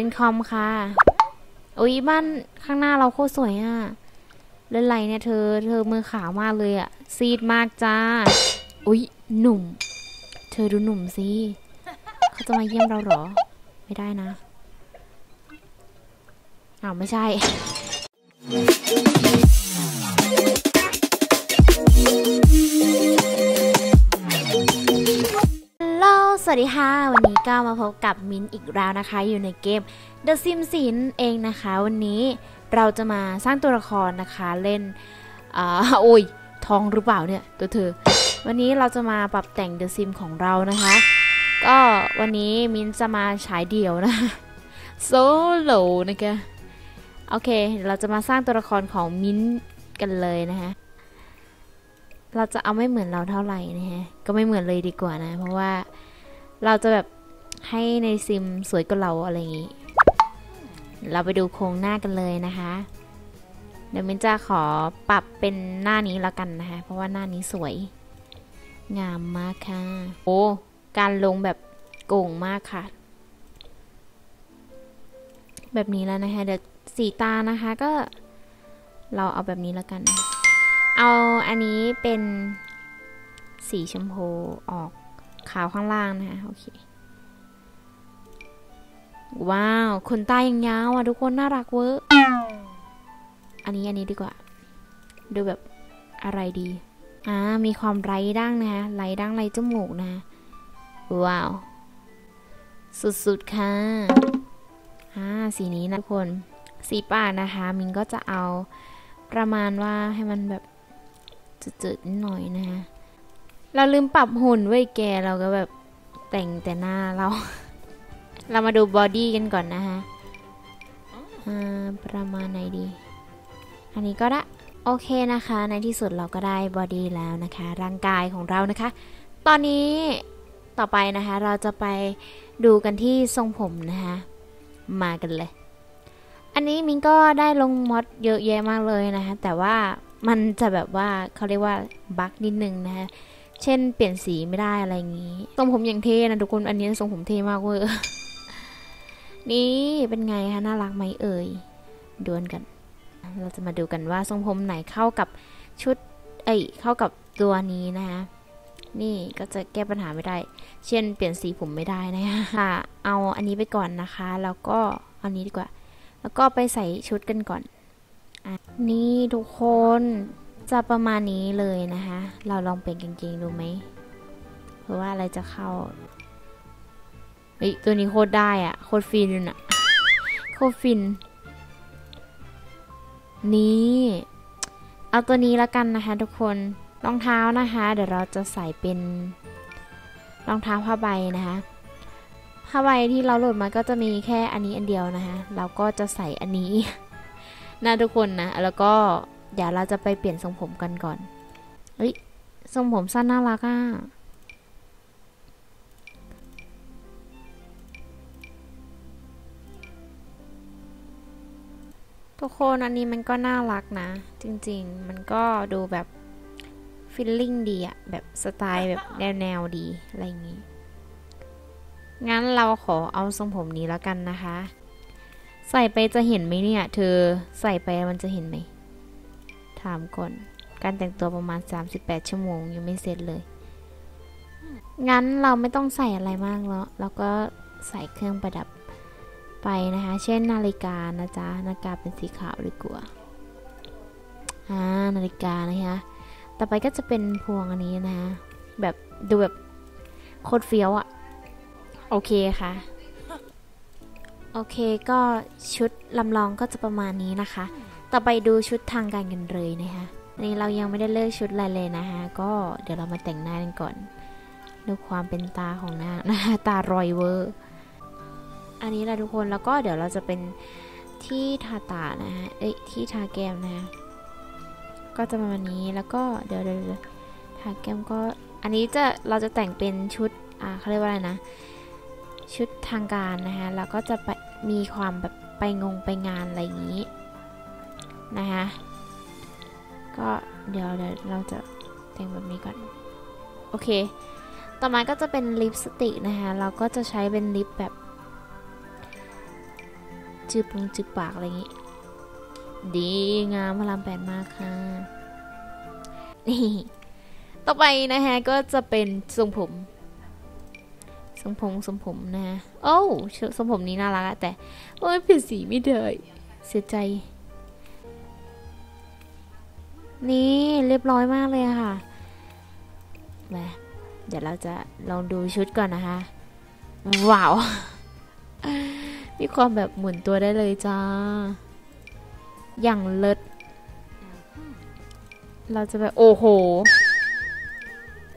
เป็นคอมค่ะอุ้ยบ้านข้างหน้าเราโคตรสวยอะ่ะเล่นไรเนี่ยเธอ เธอมือขาวมากเลยอะ่ะ ซีดมากจ้าอุ้ยหนุ่ม เธอดูหนุ่มสิเขาจะมาเยี่ยมเราเหรอ ไม่ได้นะอ้าวไม่ใช่ วัสดีค่ะ วันนี้ก็มาพบกับมิ้นอีกแล้วนะคะ อยู่ในเกม The Sims สินเองนะคะ วันนี้เราจะมาสร้างตัวละครนะคะเล่นอ่าโอ้ยทองหรือเปล่าเนี่ยตัวเธอ วันนี้เราจะมาปรับแต่ง The Sim ของเรานะคะ ก็วันนี้มิ้นจะมาฉายเดี่ยวนะโซโลนะคะโอเค เราจะมาสร้างตัวละครของมิ้นกันเลยนะคะเราจะเอาไม่เหมือนเราเท่าไหร่นะฮะก็ไม่เหมือนเลยดีกว่านะ เพราะว่า เราจะแบบให้ในซิมสวยกว่าเราอะไรอย่างนี้ เราไปดูโครงหน้ากันเลยนะคะ เดี๋ยวมินจะขอปรับเป็นหน้านี้แล้วกันนะคะ เพราะว่าหน้านี้สวย งามมากค่ะ โอ้ การลงแบบโก่งมากค่ะ แบบนี้แล้วนะคะ เดี๋ยวสีตานะคะก็เราเอาแบบนี้แล้วกัน เอาอันนี้เป็นสีชมพูออก ขาวข้างล่างนะคะโอเค ว้าวขนตายังยาวอะทุกคนน่ารักเวอร์อันนี้อันนี้ดีกว่า ดูแบบอะไรดี อ่า มีความไรดั้งนะคะไรดั้งไรจมูกนะ ว้าว สุดๆค่ะ อ่า สีนี้นะทุกคน สีปากนะคะ มินก็จะเอาประมาณว่าให้มันแบบจืดๆนิดหน่อยนะคะ เราลืมปรับหุ่นไว้แกเราก็แบบแต่งแต่หน้าเรา เรามาดูบอดี้กันก่อนนะคะประมาณไหนดี อันนี้ก็ได้โอเคนะคะ ในที่สุดเราก็ได้บอดี้แล้วนะคะ ร่างกายของเรานะคะ ตอนนี้ต่อไปนะคะ เราจะไปดูกันที่ทรงผมนะคะ มากันเลย อันนี้มินก็ได้ลงมอดเยอะแยะมากเลยนะคะ แต่ว่ามันจะแบบว่าเขาเรียกว่าบั๊กนิดนึงนะคะ เช่นเปลี่ยนสีไม่ได้อะไรอย่างนี้ทรงผมอย่างเท่นะทุกคนอันนี้ทรงผมเท่มากเวอร์นี่เป็นไงคะน่ารักไหมเอ่ยดวลกัน เราจะมาดูกันว่าทรงผมไหนเข้ากับชุดเอ้ยเข้ากับตัวนี้นะคะนี่ก็จะแก้ปัญหาไม่ได้ เช่น เปลี่ยนสีผมไม่ได้นะคะค่ะเอาอันนี้ไปก่อนนะคะ แล้วก็อันนี้ดีกว่า แล้วก็ไปใส่ชุดกันก่อนอนี่ทุกคน จะประมาณนี้เลยนะคะ เราลองเปลี่ยนกางเกงดูไหมเพราะว่าอะไรจะเข้าเฮ้ยตัวนี้โคตรได้อะโคตรฟินอะโคตรฟิน นี่ เอาตัวนี้แล้วกันนะคะทุกคนรองเท้านะคะ เดี๋ยวเราจะใส่เป็นรองเท้าผ้าใบนะคะผ้าใบที่เราโหลดมาก็จะมีแค่อันนี้อันเดียวนะคะเราก็จะใส่อันนี้นะทุกคนนะแล้วก็ เดี๋ยวเราจะไปเปลี่ยนทรงผมกันก่อน เฮ้ย ทรงผมสั้นน่ารักอะ ทุกคนอันนี้มันก็น่ารักนะ จริงๆ มันก็ดูแบบฟิลลิ่งดีอะแบบสไตล์แบบแนวๆดี อะไรอย่างงี้ งั้นเราขอเอาทรงผมนี้แล้วกันนะคะ ใส่ไปจะเห็นไหมเนี่ย เธอใส่ไปมันจะเห็นไหม ถามก่อน การแต่งตัวประมาณ 38 ชั่วโมงยังไม่เสร็จเลย งั้นเราไม่ต้องใส่อะไรมากแล้วเราก็ใส่เครื่องประดับไปนะคะ เช่นนาฬิกานะจ๊ะ นาฬิกาเป็นสีขาวดีกว่าอ่านาฬิกานะคะต่อไปก็จะเป็นพวงอันนี้นะแบบดูแบบโคตรเฟี้ยวอะโอเคค่ะ โอเคก็ชุดลำลองก็จะประมาณนี้นะคะ ต่อไปดูชุดทางการกันเลยนะคะอันนี้เรายังไม่ได้เลือกชุดอะไรเลยนะคะก็เดี๋ยวเรามาแต่งหน้ากันก่อนดูความเป็นตาของหน้านะคะตารอยเวอร์ อันนี้แหละทุกคนแล้วก็เดี๋ยวเราจะเป็นที่ทาตานะคะเอ้ยที่ทาแก้มนะะก็จะประมาณนี้แล้วก็เดี๋ยวเดี๋ยวทาแก้มก็อันนี้จะเราจะแต่งเป็นชุดอ่าเขาเรียกว่าอะไรนะ ชุดทางการนะคะแล้วก็จะไปมีความแบบไปงงไปงานอะไรอย่างนี้ นะคะก็เดี๋ยวเดี๋ยวเราจะแต่งแบบนี้ก่อน โอเค ต่อมาก็จะเป็นลิปสติกนะคะ เราก็จะใช้เป็นลิปแบบจืบลงจืบปากอะไรอย่างงี้ ดีงามพลามแปดมากค่ะ นี่ต่อไปนะฮะก็จะเป็นทรงผมทรงผมทรงผมนะฮะโอ้ทรงผมนี้น่ารักแต่โอ้ยเปลี่ยนสีไม่ได้เสียใจ นี่เรียบร้อยมากเลยค่ะแหมเดี๋ยวเราจะลองดูชุดก่อนนะคะ ว้าว มีความแบบหมุนตัวได้เลยจ้า อย่างเลิศ เราจะแบบโอ้โห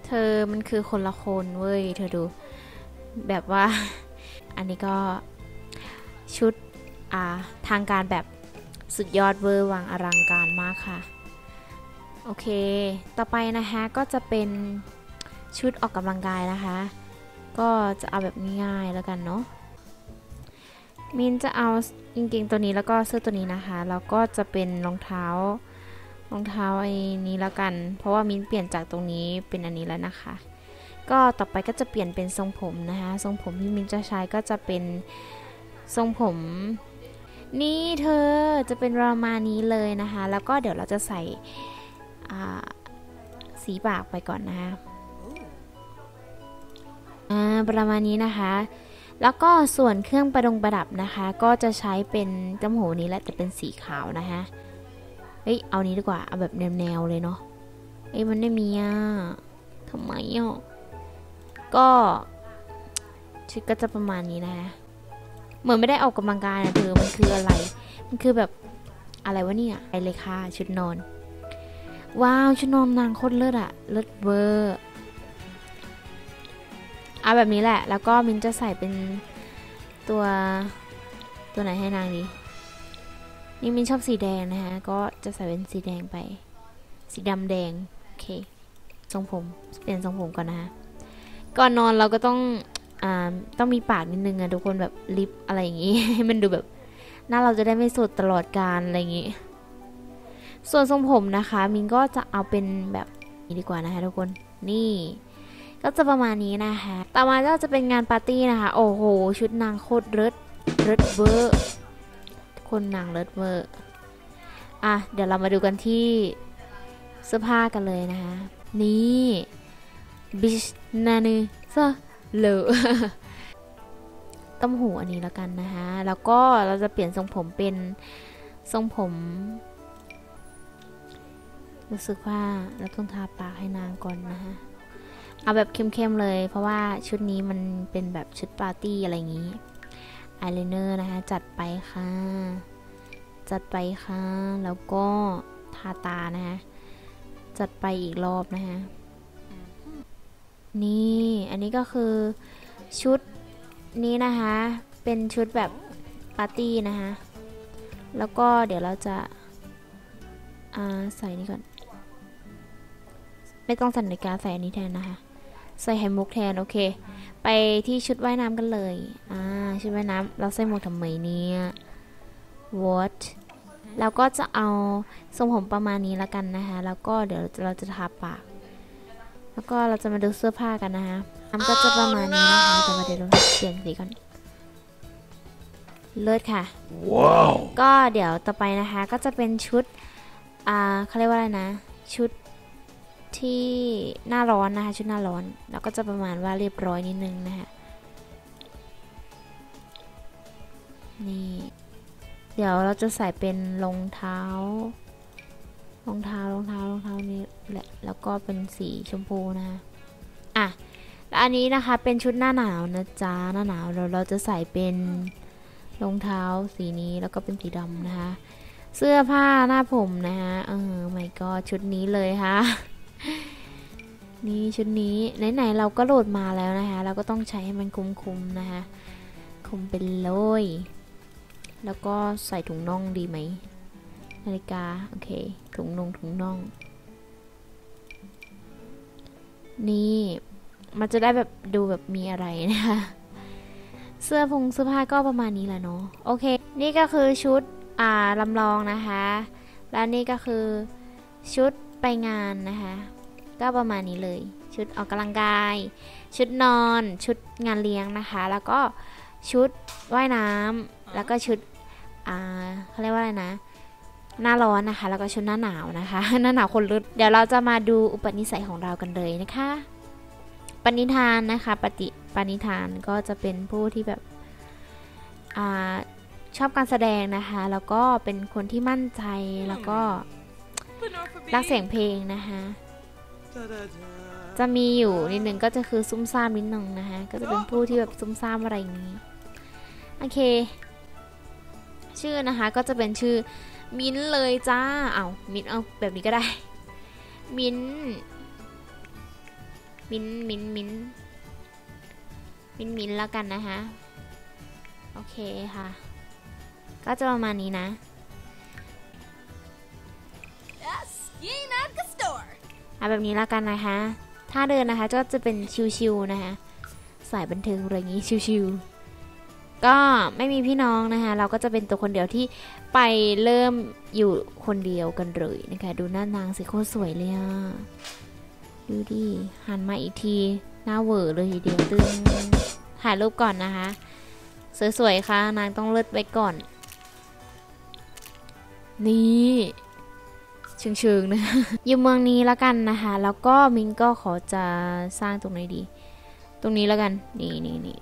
เธอมันคือคนละคนเว้ย เธอดู แบบว่า อันนี้ก็ชุดอ่าทางการแบบสุดยอดเวอร์วังอลังการมากค่ะ โอเค ต่อไปนะคะก็จะเป็นชุดออกกำลังกายนะคะ ก็จะเอาแบบง่ายๆแล้วกันเนาะ มินจะเอากางเกงตัวนี้แล้วก็เสื้อตัวนี้นะคะ แล้วก็จะเป็นรองเท้ารองเท้าไอ้นี้แล้วกัน เพราะว่ามินเปลี่ยนจากตรงนี้เป็นอันนี้แล้วนะคะ ก็ต่อไปก็จะเปลี่ยนเป็นทรงผมนะคะ ทรงผมที่มินจะใช้ก็จะเป็นทรงผม นี่เธอจะเป็นประมาณนี้เลยนะคะ แล้วก็เดี๋ยวเราจะใส่ สีปากไปก่อนนะคะประมาณนี้นะคะ แล้วก็ส่วนเครื่องประดงประดับนะคะ ก็จะใช้เป็นจมูกนี้แหละแต่เป็นสีขาวนะคะเฮ้ยเอานี้ดีกว่าเอาแบบแนวๆเลยเนาะเอ้ยมันไม่มีอะทำไมอะก็ชุดก็จะประมาณนี้นะคะเหมือนไม่ได้ออกกำลังกายนะเธอมันคืออะไร มันคือแบบอะไรวะเนี่ยไปเลยค่ะชุดนอน ว้าวชุดนอนนางโคตรเลิศอะเลิศเวอร์เอาแบบนี้แหละ แล้วก็มินจะใส่เป็นตัวตัวไหนให้นางดี นี่มินชอบสีแดงนะคะ ก็จะใส่เป็นสีแดงไป สีดำแดง โอเค ทรงผม เปลี่ยนทรงผมก่อนนะคะ ก่อนนอนเราก็ต้อง อ่า ต้องมีปากนิดนึงอะทุกคนแบบลิปอะไรอย่างงี้ ให้มันดูแบบ หน้าเราจะได้ไม่สดตลอดการอะไรอย่างงี้ ส่วนทรงผมนะคะมินก็จะเอาเป็นแบบนี้ดีกว่านะคะทุกคนนี่ ก็จะประมาณนี้นะคะต่อมาก็จะเป็นงานปาร์ตี้นะคะ โอ้โห ชุดนางโคตรเลิศเลิศเวอร์คนนางเลิศเวอร์อะเดี๋ยวเรามาดูกันที่เสื้อผ้ากันเลยนะคะ นี่บิชนานูซเลอต้มหูอันนี้แล้วกันนะคะ แล้วก็เราจะเปลี่ยนทรงผมเป็นทรงผม รู้สึกว่าเราต้องทาปากให้นางก่อนนะคะเอาแบบเข้มๆเลย เพราะว่าชุดนี้มันเป็นแบบชุดปาร์ตี้อะไรอย่างนี้อายไลเนอร์นะคะ จัดไปค่ะ จัดไปค่ะ แล้วก็ทาตานะคะ จัดไปอีกรอบนะคะนี่อันนี้ก็คือชุดนี้นะคะ เป็นชุดแบบปาร์ตี้นะคะ แล้วก็เดี๋ยวเราจะใส่นี่ก่อน ไม่ต้องใส่นาฬิกาใส่อันนี้แทนนะคะ ใส่ไข่มุกแทนโอเค ไปที่ชุดว่ายน้ำกันเลย อ่า ชุดว่ายน้ำเราใส่หมวกทำไมเนี่ย what แล้วก็จะเอาทรงผมประมาณนี้แล้วกันนะคะ แล้วก็เดี๋ยวเราจะทาปาก แล้วก็เราจะมาดูเสื้อผ้ากันนะคะน้ำก็จะประมาณนี้นะคะจะมาเดี๋ยวเราเปลี่ยนสีก่อน เลิศค่ะ ว้าว ก็เดี๋ยวต่อไปนะคะ ก็จะเป็นชุด อ่าเขาเรียกว่าอะไรนะ ชุด ที่หน้าร้อนนะคะชุดหน้าร้อนแล้วก็จะประมาณว่าเรียบร้อยนิดนึงนะคะนี่เดี๋ยวเราจะใส่เป็นรองเท้ารองเท้ารองเท้ารองเท้านี้แหละแล้วก็เป็นสีชมพูนะคะอะแล้วอันนี้นะคะเป็นชุดหน้าหนาวนะจ๊ะหน้าหนาวเราเราจะใส่เป็นรองเท้าสีนี้แล้วก็เป็นสีดำนะคะ เสื้อผ้าหน้าผมนะคะเออไม่ก็ชุดนี้เลยค่ะ นี่ชุดนี้ไหนๆเราก็โหลดมาแล้วนะคะ เราก็ต้องใช้ให้มันคุ้มๆนะคะ คุมเป็นเลย แล้วก็ใส่ถุงน่องดีไหมนาฬิกา โอเค ถุงนงถุงน่อง นี่ มันจะได้แบบดูแบบมีอะไรนะคะ เสื้อผงเสื้อผ้าก็ประมาณนี้แหละเนาะ โอเค นี่ก็คือชุด อ่าลำลองนะคะ และนี่ก็คือชุด ไปงานนะคะ ก็ประมาณนี้เลย ชุดออกกำลังกาย ชุดนอน ชุดงานเลี้ยงนะคะ แล้วก็ชุดว่ายน้ำแล้วก็ชุดอ่าเขาเรียกว่าอะไรนะ หน้าร้อนนะคะ แล้วก็ชุดหน้าหนาวนะคะ หน้าหนาวคนรุดเดี๋ยวเราจะมาดูอุปนิสัยของเรากันเลยนะคะปณิธานนะคะปฏิปณิธานก็จะเป็นผู้ที่แบบอ่าชอบการแสดงนะคะ แล้วก็เป็นคนที่มั่นใจแล้วก็ รักเสียงเพลงนะคะจะมีอยู่นิดหนึ่งก็จะคือซุ่มซ่ามนิดนึงนะคะก็จะเป็นผู้ที่แบบซุ่มซ่ามอะไรอย่างนี้ โอเค ชื่อนะคะก็จะเป็นชื่อมิ้นเลยจ้า เอามิ้นเอาแบบนี้ก็ได้ มิ้น มิ้น มิ้น มิ้น มิ้น มิ้นแล้วกันนะคะ โอเคค่ะ ก็จะประมาณนี้นะ เอาแบบนี้แล้วกันนะคะ ถ้าเดินนะคะก็จะเป็นชิวๆนะคะสายบันเทิงอะไรอย่างนี้ชิวๆก็ไม่มีพี่น้องนะคะ เราก็จะเป็นตัวคนเดียวที่ไปเริ่มอยู่คนเดียวกันเลยนะคะ ดูหน้านางสิโคตรสวยเลยอะดูดิหันมาอีกทีหน้าเวอเลยทีเดียวตึงถ่ายรูปก่อนนะคะ สวยๆค่ะ นางต้องเลิศไว้ก่อน นี่ เชิงๆนะอยู่เมืองนี้แล้วกันนะคะ แล้วก็มิงก็ขอจะสร้างตรงไหนดี ตรงนี้แล้วกัน นี่นี่นี่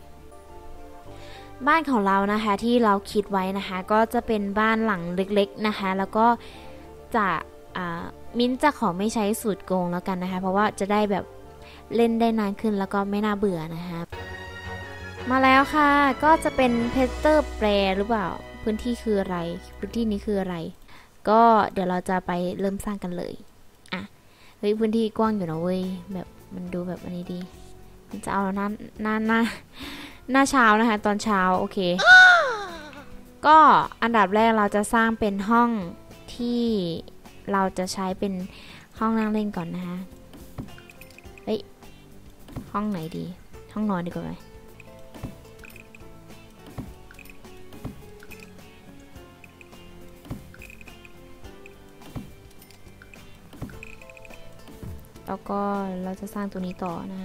บ้านของเรานะคะที่เราคิดไว้นะคะ ก็จะเป็นบ้านหลังเล็กๆนะคะ แล้วก็จะมิ้นจะขอไม่ใช้สูตรโกงแล้วกันนะคะ เพราะว่าจะได้แบบเล่นได้นานขึ้นแล้วก็ไม่น่าเบื่อนะคะมาแล้วค่ะ ก็จะเป็นเพสเตอร์แปรหรือเปล่า พื้นที่คืออะไร พื้นที่นี้คืออะไร ก็เดี๋ยวเราจะไปเริ่มสร้างกันเลย อะ เฮ้ยพื้นที่กว้างอยู่นะเว้ย แบบมันดูแบบอันนี้ดี มันจะเอาหน้าหน้าหน้าหน้าเช้านะคะ ตอนเช้าโอเค ก็อันดับแรกเราจะสร้างเป็นห้องที่เราจะใช้เป็นห้องนั่งเล่นก่อนนะคะ เฮ้ย ห้องไหนดี ห้องนอนดีกว่าไหม แล้วก็เราจะสร้างตัวนี้ต่อนะ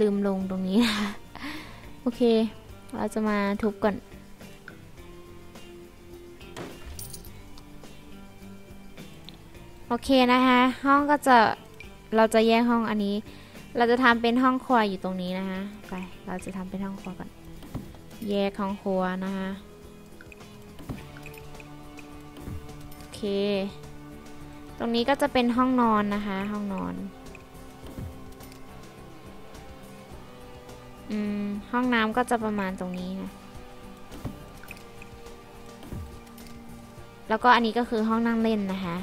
ลืมลงตรงนี้นะคะโอเค เราจะมาทุบก่อน โอเคนะคะ ห้องก็จะ เราจะแยกห้องอันนี้ เราจะทำเป็นห้องครัวอยู่ตรงนี้นะคะ ไป เราจะทำเป็นห้องครัวก่อน แยกห้องครัวนะคะ เค ตรงนี้ก็จะเป็นห้องนอนนะคะ ห้องนอน อืม ห้องน้ำก็จะประมาณตรงนี้นะ แล้วก็อันนี้ก็คือห้องนั่งเล่นนะคะ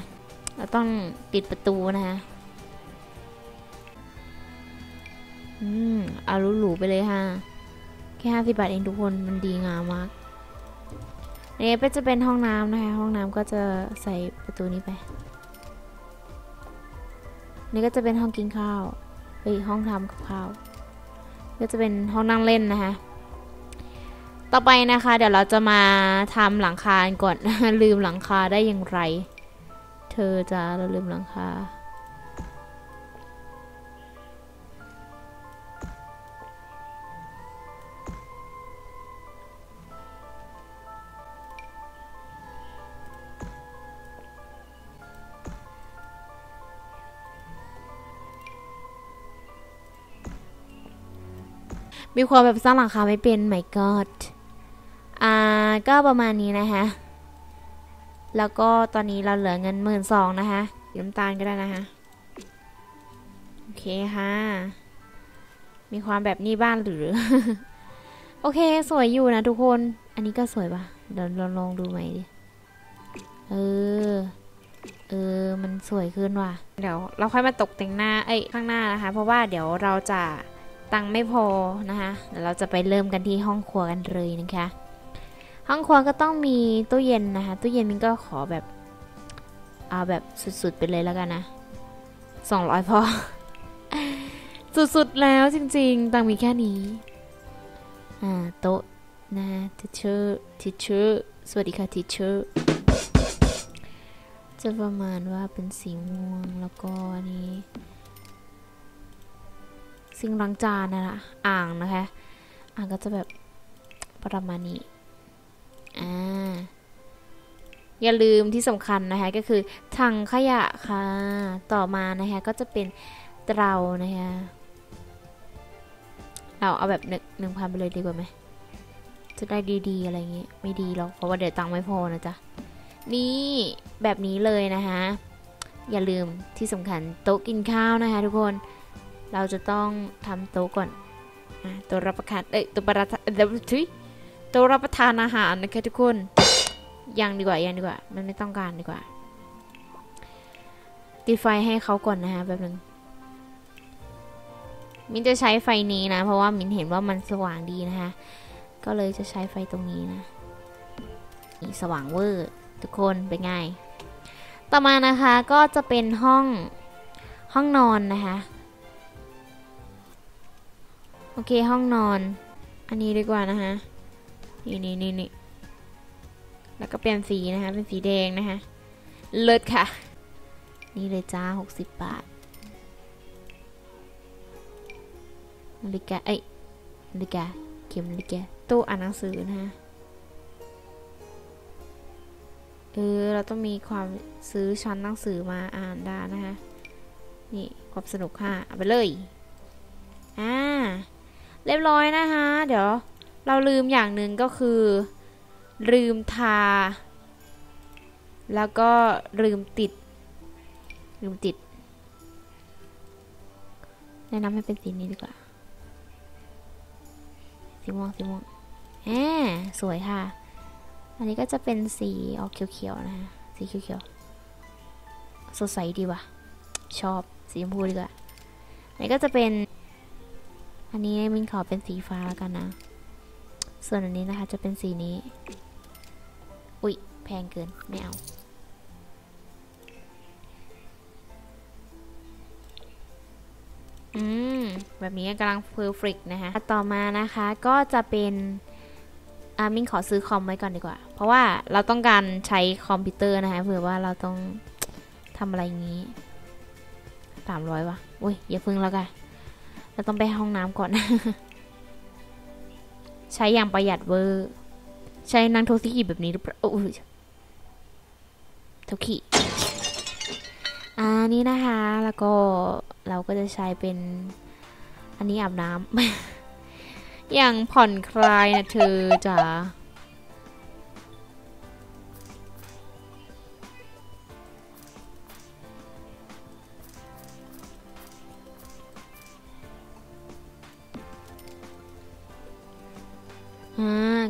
เราต้องติดประตูนะคะ อืม เอาหรูๆไปเลยค่ะ แค่ห้าสิบบาทเองทุกคน มันดีงามมาก อันนี้เป็นจะเป็นห้องน้ำนะคะ ห้องน้ำก็จะใส่ประตูนี้ไป นี่ก็จะเป็นห้องกินข้าวเฮ้ยห้องทำกับข้าว ก็จะเป็นห้องนั่งเล่นนะคะ ต่อไปนะคะ เดี๋ยวเราจะมาทำหลังคาก่อน ลืมหลังคาได้อย่างไร เธอจะเราลืมหลังคา มีความแบบสร้างหลังคาไม่เป็น my god อ่าก็ประมาณนี้นะคะแล้วก็ตอนนี้เราเหลือเงินหมื่นสองนะคะน้ำตาลก็ได้นะคะโอเคค่ะ มีความแบบนี้บ้านหรือ โอเคสวยอยู่นะทุกคน อันนี้ก็สวยปะเดี๋ยวเราลองดูใหม่ดิ เออ เออ มันสวยขึ้นว่ะ เดี๋ยวเราค่อยมาตกแต่งหน้า เอ้ย ข้างหน้านะคะ เพราะว่าเดี๋ยวเราจะ ตังไม่พอนะคะเดี๋ยวเราจะไปเริ่มกันที่ห้องครัวกันเลยนะคะ ห้องครัวก็ต้องมีตู้เย็นนะคะ ตู้เย็นมินก็ขอแบบเอาแบบสุดๆไปเลยแล้วกันนะสองร้อยพอ สุดๆแล้วจริงๆ ตังมีแค่นี้ อ่าโต๊ะนะทิชเชอร์ทิชเชอร์สวัสดีค่ะทิชเชอร์จะประมาณว่าเป็นสีม่วงแล้วก็อันนี้ ซิงล้างจานนะคะอ่างนะคะ อ่างก็จะแบบประมาณนี้ อ่า อย่าลืมที่สำคัญนะคะก็คือถังขยะค่ะ ต่อมานะคะก็จะเป็นเตานะคะเราเอาแบบหนึ่งหนึ่งพันไปเลยดีกว่าไหม จะได้ดีๆ อะไรเงี้ยไม่ดีหรอก เพราะว่าเดี๋ยวตังค์ไม่พอนะจ๊ะ นี่แบบนี้เลยนะคะ อย่าลืมที่สำคัญโต๊ะกินข้าวนะคะทุกคน เราจะต้องทำโต๊ะก่อนอะโต๊ะรับประทานเอ้ยโต๊ะประทานเดี๋ยวทุยโต๊ะรับประทานอาหารนะคะทุกคนยังดีกว่ายังดีกว่า มันไม่ต้องการดีกว่าติดไฟให้เขาก่อนนะคะแบบนึงมินจะใช้ไฟนี้นะ เพราะว่ามินเห็นว่ามันสว่างดีนะคะ ก็เลยจะใช้ไฟตรงนี้นะนี่สว่างเวอร์ทุกคนเป็นไง ต่อมานะคะก็จะเป็นห้องห้องนอนนะคะ โอเคห้องนอน อันนี้ดีกว่านะคะนี่นี่นี่นี่แล้วก็เปลี่ยนสีนะคะ เป็นสีแดงนะคะ เลิศค่ะ นี่เลยจ้า 60 บาทนาฬิกา เอ้ยนาฬิกา เข็มนาฬิกาตู้อ่านหนังสือนะคะเออ เราต้องมีความซื้อชั้นหนังสือมาอ่านได้นะคะ นี่ความสนุกค่ะเอาไปเลย อ่า เรียบร้อยนะคะ เดี๋ยวเราลืมอย่างหนึ่งก็คือ ลืมทา แล้วก็ลืมติด ลืมติด แนะนำให้เป็นสีนี้ดีกว่า สีม่วงสีม่วงแหมสวยค่ะ อันนี้ก็จะเป็นสีออกเขียวๆนะคะ สีเขียวๆ สดใสดีว่ะ ชอบ สีชมพูดีกว่าอันนี้ก็จะเป็น อันนี้มินขอเป็นสีฟ้าแล้วกันนะ ส่วนอันนี้นะคะจะเป็นสีนี้ อุ๊ย แพงเกิน ไม่เอา อืม แบบนี้กำลังเพอร์เฟกนะคะ ต่อมานะคะก็จะเป็นอามินขอซื้อคอมไว้ก่อนดีกว่า เพราะว่าเราต้องการใช้คอมพิวเตอร์นะคะเผื่อว่าเราต้องทำอะไรอย่างนี้สามร้อยวะอุ้ยอย่าพึ่งแล้วกัน เราต้องไปห้องน้ำก่อน ใช้อย่างประหยัดเวอร์ ใช้นางโทซิกิแบบนี้หรือเปล่าโอ้ยโทคิอันนี้นะคะ แล้วก็เราก็จะใช้เป็น อันนี้อาบน้ำ อย่างผ่อนคลายนะเธอจ๋า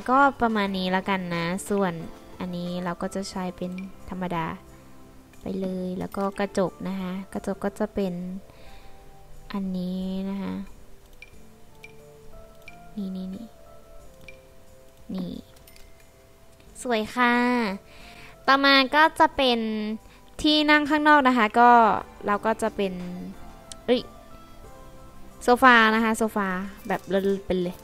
ก็ประมาณนี้แล้วกันนะ ส่วนอันนี้เราก็จะใช้เป็นธรรมดาไปเลย แล้วก็กระจกนะคะ กระจกก็จะเป็นอันนี้นะคะ นี่นี่นี่นี่ สวยค่ะ ต่อมาก็จะเป็นที่นั่งข้างนอกนะคะ ก็เราก็จะเป็นเอ้ยโซฟานะคะ โซฟาแบบเลิศๆเป็นเลย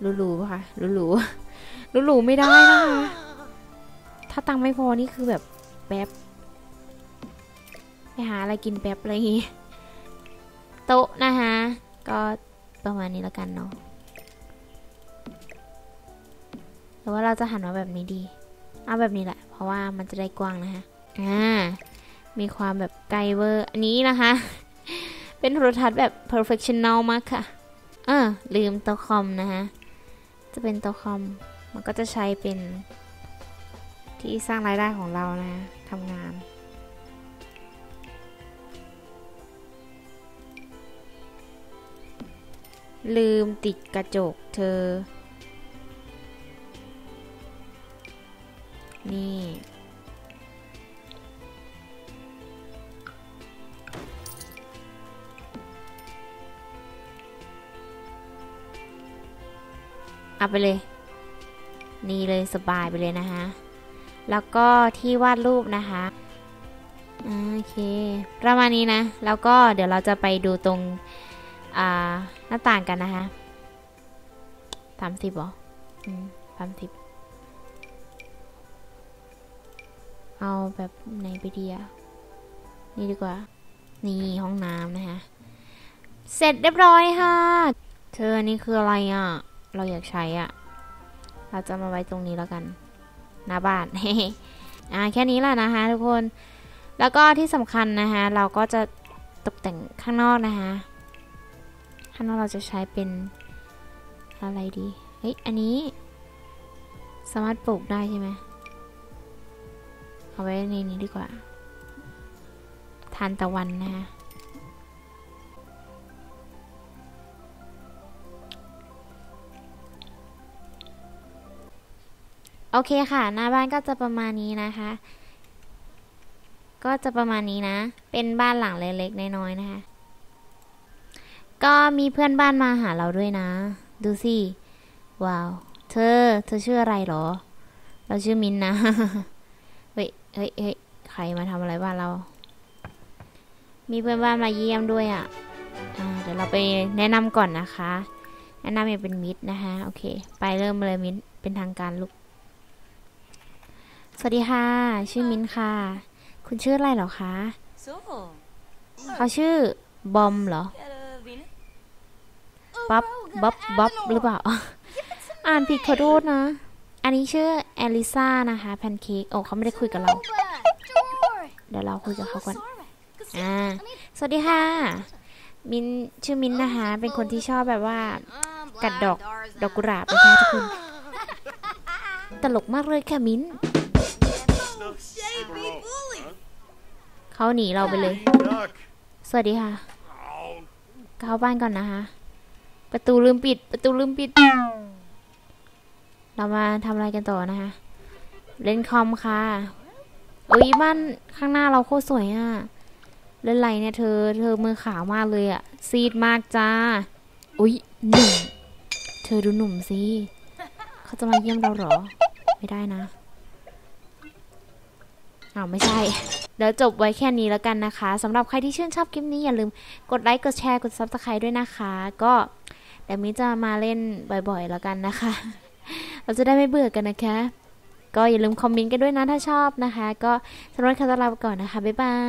หรูๆปะคะหรูๆหรูไม่ได้นะคะถ้าตังค์ไม่พอนี่คือแบบแป๊บไปหาอะไรกินแป๊บอะไรอย่างงี้โต๊ะนะคะก็ประมาณนี้แล้วกันเนาะหรือว่าเราจะหันมาแบบนี้ดี เอาแบบนี้แหละ เพราะว่ามันจะได้กว้างนะคะอ่ามีความแบบไกลเวอร์อันนี้นะคะ เป็นโทรทัศน์แบบ perfectional มากค่ะ เออลืมต๊ะคอมนะคะ จะเป็นโต๊ะคอม มันก็จะใช้เป็นที่สร้างรายได้ของเรานะทำงาน ลืมติดกระจกเธอ นี่ เอาไปเลย นี่เลยสบายไปเลยนะคะ แล้วก็ที่วาดรูปนะคะโอเค ประมาณนี้นะ แล้วก็เดี๋ยวเราจะไปดูตรงหน้าต่างกันนะคะสามสิบหรออสามสิบเอาแบบไหนไปดีอะนี่ดีกว่า นี่ห้องน้ำนะคะ เสร็จเรียบร้อยค่ะ เธอนนี้คืออะไรอะ เราอยากใช้อะเราจะมาไว้ตรงนี้แล้วกันหน้าบ้านอ่าแค่นี้แหละนะคะทุกคน แล้วก็ที่สำคัญนะคะเราก็จะตกแต่งข้างนอกนะคะข้างนอกเราจะใช้เป็นอะไรดีเฮ้ยอันนี้ สามารถปลูกได้ใช่ไหมเอาไว้ในนี้ดีกว่า ทานตะวันนะคะ โอเคค่ะ หน้าบ้านก็จะประมาณนี้นะคะ ก็จะประมาณนี้นะ เป็นบ้านหลังเล็กๆน้อยๆนะคะ ก็มีเพื่อนบ้านมาหาเราด้วยนะ ดูสิว้าว เธอ เธอชื่ออะไรเหรอ เราชื่อมินนะ เฮ้ยเฮ้ยเฮ้ยใครมาทำอะไรบ้านเรา มีเพื่อนบ้านมาเยี่ยมด้วยอะ่ะอ่าเดี๋ยวเราไปแนะนำก่อนนะคะ แนะนำอย่างเป็นมิตรนะคะ โอเค ไปเริ่มเลยมินเป็นทางการลูก สวัสดีค่ะ ชื่อมินค่ะ คุณชื่ออะไรเหรอคะเขาชื่อบอมเหรอบ๊อบบ๊อบบ๊อบหรือเปล่า อ่านผิดขอโทษนะ อันนี้ชื่อแอลิซานะคะแพนเค้กโอ้เขาไม่ได้คุยกับเรา เดี๋ยวเราคุยกับเขาก่อนอ่าสวัสดีค่ะ มินชื่อมินนะคะ เป็นคนที่ชอบแบบว่า กัดดอกดอกกุหลาบนะคะทุกคนตลกมากเลยค่ะมิน เขาหนีเราไปเลย สวัสดีค่ะ เข้าบ้านก่อนนะคะ ประตูลืมปิด ประตูลืมปิด เรามาทำอะไรกันต่อนะคะ เล่นคอมค่ะอุ้ยบ้านข้างหน้าเราโคตรสวยอะ เล่นไรเนี่ยเธอ เธอมือขาวมากเลยอะ ซีดมากจ้า อุ้ยหนุ่ม เธอดูหนุ่มสิ เขาจะมาเยี่ยมเราเหรอ ไม่ได้นะ อ้าวไม่ใช่ เดี๋ยวจบไว้แค่นี้แล้วกันนะคะสำหรับใครที่ชื่นชอบคลิปนี้อย่าลืมกดไลค์กดแชร์กดซับสไคร b e ด้วยนะคะ ก็เดี๋ยวมินจะมาเล่นบ่อยๆแล้วกันนะคะ เราจะได้ไม่เบื่อกันนะคะ ก็อย่าลืมคอมเมนต์กันด้วยนะถ้าชอบนะคะ ก็สำหรับคลิปนี้ลาไปก่อนนะคะบ๊ายบาย